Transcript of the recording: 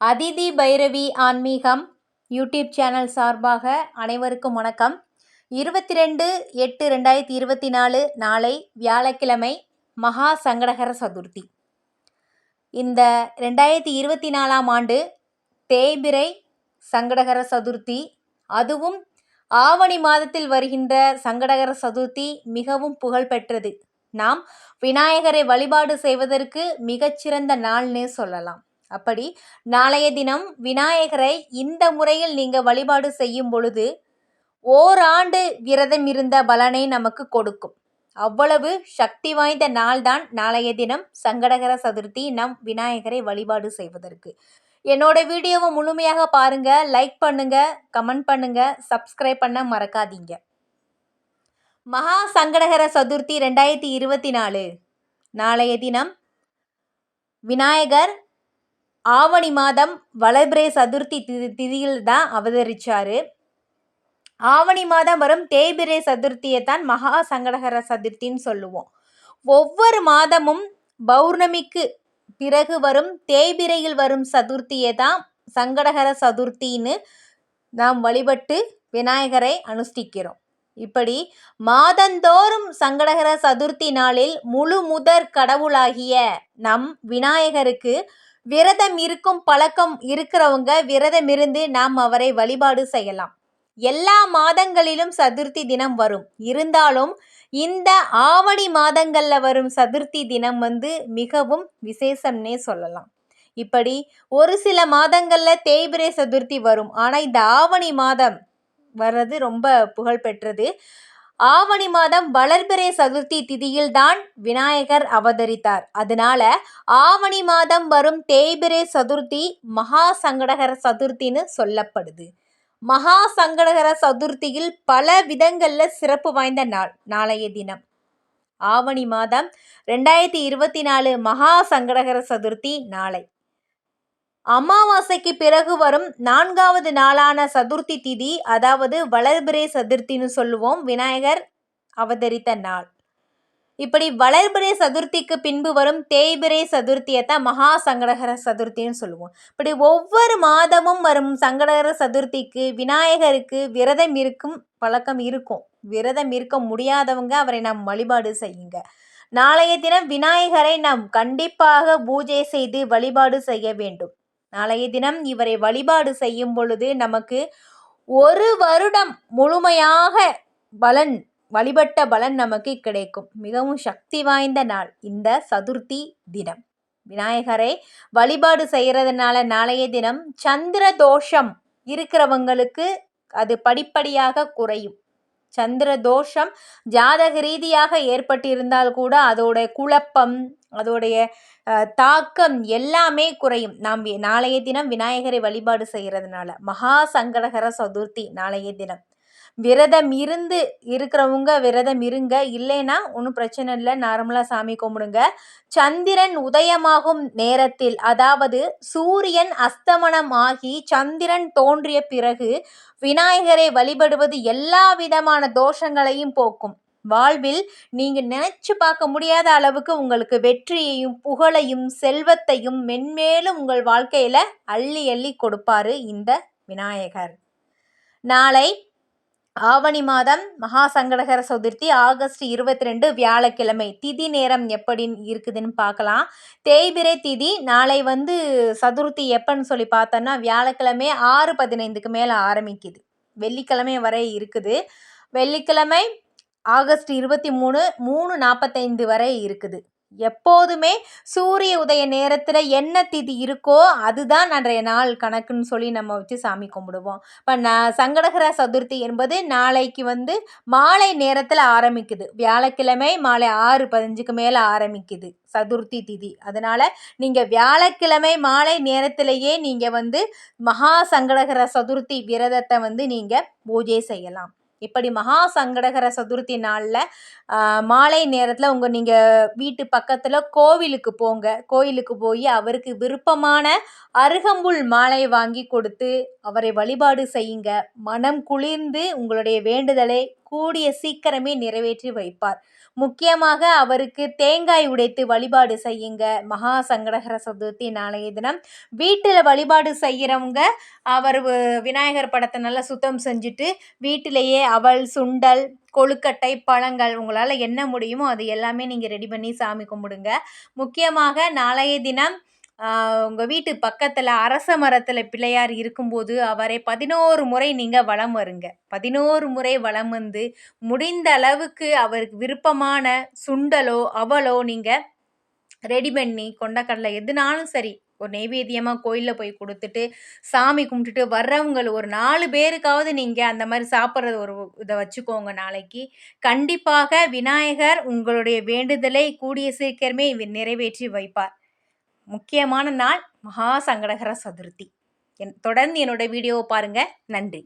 அதிதி பைரவி ஆன்மீகம் YouTube channel சார்பாக அனைவருக்கும் வணக்கம். இருபத்தி ரெண்டு எட்டு ரெண்டாயிரத்தி இருபத்தி நாலு நாளை வியாழக்கிழமை மகா சங்கடகர சதுர்த்தி. இந்த ரெண்டாயிரத்தி இருபத்தி நாலாம் ஆண்டு தேய்பிரை சங்கடகர சதுர்த்தி அதுவும் ஆவணி மாதத்தில் வருகின்ற சங்கடகர சதுர்த்தி மிகவும் புகழ்பெற்றது நாம் விநாயகரை வழிபாடு செய்வதற்கு மிகச்சிறந்த நாள்னே சொல்லலாம். அப்படி நாளைய தினம் விநாயகரை இந்த முறையில் நீங்கள் வழிபாடு செய்யும் பொழுது ஓராண்டு விரதம் இருந்த பலனை நமக்கு கொடுக்கும். அவ்வளவு சக்தி வாய்ந்த நாள்தான் நாளைய தினம் சங்கடகர சதுர்த்தி நம் விநாயகரை வழிபாடு செய்வதற்கு. என்னோட வீடியோவை முழுமையாக பாருங்க லைக் பண்ணுங்க கமெண்ட் பண்ணுங்க சப்ஸ்கிரைப் பண்ண மறக்காதீங்க. மகா சங்கடகர சதுர்த்தி ரெண்டாயிரத்தி இருபத்தி நாலு. நாளைய தினம் விநாயகர் ஆவணி மாதம் வளபிரே சதுர்த்தி திதி திதியில் தான் அவதரித்தார் ஆவணி மாதம் வரும் தேய்பிரை சதுர்த்தியை தான் மகா சங்கடகர சதுர்த்தின்னு சொல்லுவோம். ஒவ்வொரு மாதமும் பௌர்ணமிக்கு பிறகு வரும் தேய்பிரையில் வரும் சதுர்த்தியை தான் சங்கடகர சதுர்த்தின்னு நாம் வழிபட்டு விநாயகரை அனுஷ்டிக்கிறோம். இப்படி மாதந்தோறும் சங்கடகர சதுர்த்தி நாளில் முழு முதற் கடவுளாகிய நம் விநாயகருக்கு விரதம் இருக்கும் பழக்கம் இருக்கிறவங்க விரதம் இருந்து நாம் அவரை வழிபாடு செய்யலாம். எல்லா மாதங்களிலும் சதுர்த்தி தினம் வரும். இருந்தாலும் இந்த ஆவணி மாதங்களில் வரும் சதுர்த்தி தினம் வந்து மிகவும் விசேஷம்னே சொல்லலாம். இப்படி ஒரு சில மாதங்களில் தேய்பிரை சதுர்த்தி வரும். ஆனால் இந்த ஆவணி மாதம் வர்றது ரொம்ப புகழ்பெற்றது ஆவணி மாதம் வளர்பிறை சதுர்த்தி திதியில் தான் விநாயகர் அவதரித்தார். அதனால ஆவணி மாதம் வரும் தேய்பிரை சதுர்த்தி மகா சங்கடகர சதுர்த்தின்னு சொல்லப்படுது. மகா சங்கடகர சதுர்த்தியில் பல விதங்களில் சிறப்பு வாய்ந்த நாள் நாளைய தினம். ஆவணி மாதம் ரெண்டாயிரத்தி இருபத்தி நாலு மகா சங்கடகர சதுர்த்தி நாளை. அமாவாசைக்கு பிறகு வரும் நான்காவது நாளான சதுர்த்தி திதி அதாவது வளர்பிறை சதுர்த்தின்னு சொல்லுவோம். விநாயகர் அவதரித்த நாள். இப்படி வளர்பிறை சதுர்த்திக்கு பின்பு வரும் தேய்பிறை சதுர்த்தியை தான் மகா சங்கடகர சதுர்த்தின்னு சொல்லுவோம். இப்படி ஒவ்வொரு மாதமும் வரும் சங்கடகர சதுர்த்திக்கு விநாயகருக்கு விரதம் இருக்கும் பழக்கம் இருக்கும். விரதம் இருக்க முடியாதவங்க அவரை நாம் வழிபாடு செய்யுங்க. நாளைய தினம் விநாயகரை நாம் கண்டிப்பாக பூஜை செய்து வழிபாடு செய்ய வேண்டும். நாளைய தினம் இவரை வழிபாடு செய்யும் பொழுது நமக்கு ஒரு வருடம் முழுமையாக பலன் வழிபட்ட பலன் நமக்கு கிடைக்கும். மிகவும் சக்தி வாய்ந்த நாள். இந்த சதுர்த்தி தினம். விநாயகரை வழிபாடு செய்கிறதுனால நாளைய தினம் சந்திர தோஷம் இருக்கிறவங்களுக்கு அது படிப்படியாக குறையும். சந்திர தோஷம் ஜாதக ரீதியாக ஏற்பட்டிருந்தால் கூட அதோட குழப்பம் அதோடைய தாக்கம் எல்லாமே குறையும். நாம் நாளைய தினம் விநாயகரை வழிபாடு செய்கிறதுனால மகா சங்கடகர சதுர்த்தி நாளைய தினம். விரதம் இருந்து இருக்கிறவங்க விரதம் இருங்க. இல்லைன்னா ஒன்றும் பிரச்சனை இல்லை. நார்மலாக சாமி கும்பிடுங்க. சந்திரன் உதயமாகும் நேரத்தில் அதாவது சூரியன் அஸ்தமனம் ஆகி சந்திரன் தோன்றிய பிறகு விநாயகரை வழிபடுவது எல்லா விதமான தோஷங்களையும் போக்கும். வாழ்வில் நீங்க நினைச்சு பார்க்க முடியாத அளவுக்கு உங்களுக்கு வெற்றியையும் புகழையும் செல்வத்தையும் மென்மேலும் உங்கள் வாழ்க்கையில அள்ளி அள்ளி கொடுப்பாரு இந்த விநாயகர். நாளை ஆவணி மாதம் மகா சங்கடகர சதுர்த்தி ஆகஸ்ட் இருபத்தி ரெண்டு வியாழக்கிழமை. திதி நேரம் எப்படி இருக்குதுன்னு பார்க்கலாம். தேய்பிரை திதி நாளை வந்து சதுர்த்தி எப்பன்னு சொல்லி பார்த்தோன்னா வியாழக்கிழமை ஆறு பதினைந்துக்கு மேலே ஆரம்பிக்குது. வெள்ளிக்கிழமை வரை இருக்குது. வெள்ளிக்கிழமை ஆகஸ்ட் இருபத்தி மூணு மூணு நாற்பத்தைந்து வரை இருக்குது. எப்போதுமே சூரிய உதய நேரத்தில் என்ன திதி இருக்கோ அதுதான் அன்றைய நாள் கணக்குன்னு சொல்லி நம்ம வச்சு சாமி கும்பிடுவோம். இப்போ நான் சங்கடகர சதுர்த்தி என்பது நாளைக்கு வந்து மாலை நேரத்தில் ஆரம்பிக்குது. வியாழக்கிழமை மாலை ஆறு பதினஞ்சுக்கு மேலே ஆரம்பிக்குது சதுர்த்தி திதி. அதனால் நீங்கள் வியாழக்கிழமை மாலை நேரத்திலேயே நீங்கள் வந்து மகா சங்கடகர சதுர்த்தி விரதத்தை வந்து நீங்கள் பூஜை செய்யலாம். இப்படி மகா சங்கடகர சதுர்த்தி நாளில் மாலை நேரத்தில் உங்கள் நீங்கள் வீட்டு பக்கத்தில் கோவிலுக்கு போங்க. கோயிலுக்கு போய் அவருக்கு விருப்பமான அருகம்புல் மாலை வாங்கி கொடுத்து அவரை வழிபாடு செய்யுங்க. மனம் குளிர்ந்து உங்களுடைய வேண்டுதலை கூடிய சீக்கிரமே நிறைவேற்றி வைப்பார். முக்கியமாக அவருக்கு தேங்காய் உடைத்து வழிபாடு செய்யுங்க. மகா சங்கடகர சதுர்த்தி நாளைய தினம். வீட்டில் வழிபாடு செய்கிறவங்க அவர் விநாயகர் படத்தை நல்லா சுத்தம் செஞ்சுட்டு வீட்டிலேயே அவள் சுண்டல் கொழுக்கட்டை பழங்கள் உங்களால் என்ன முடியுமோ அது எல்லாமே நீங்கள் ரெடி பண்ணி சாமி கும்பிடுங்க. முக்கியமாக நாளைய தினம் உங்கள் வீட்டு பக்கத்தில் அரச மரத்தில் பிள்ளையார் இருக்கும்போது அவரை பதினோரு முறை நீங்கள் வலம் வருங்க. பதினோரு முறை வலம் வந்து முடிந்த அளவுக்கு அவருக்கு விருப்பமான சுண்டலோ அவலோ நீங்கள் ரெடி பண்ணி கொண்டக்கடலை எதுனாலும் சரி ஒரு நெய்வேத்தியமாக கோயிலில் போய் கொடுத்துட்டு சாமி கும்பிட்டுட்டு வர்றவங்க ஒரு நாலு பேருக்காவது நீங்கள் அந்த மாதிரி சாப்பிட்றது ஒரு இதை வச்சுக்கோங்க நாளைக்கு. கண்டிப்பாக விநாயகர் உங்களுடைய வேண்டுதலை கூடிய சீக்கிரமே நிறைவேற்றி வைப்பார். முக்கியமான நாள் மகா சங்கடகர சதுர்த்தி. என் தொடர்ந்து என்னோட வீடியோவை பாருங்கள் நன்றி.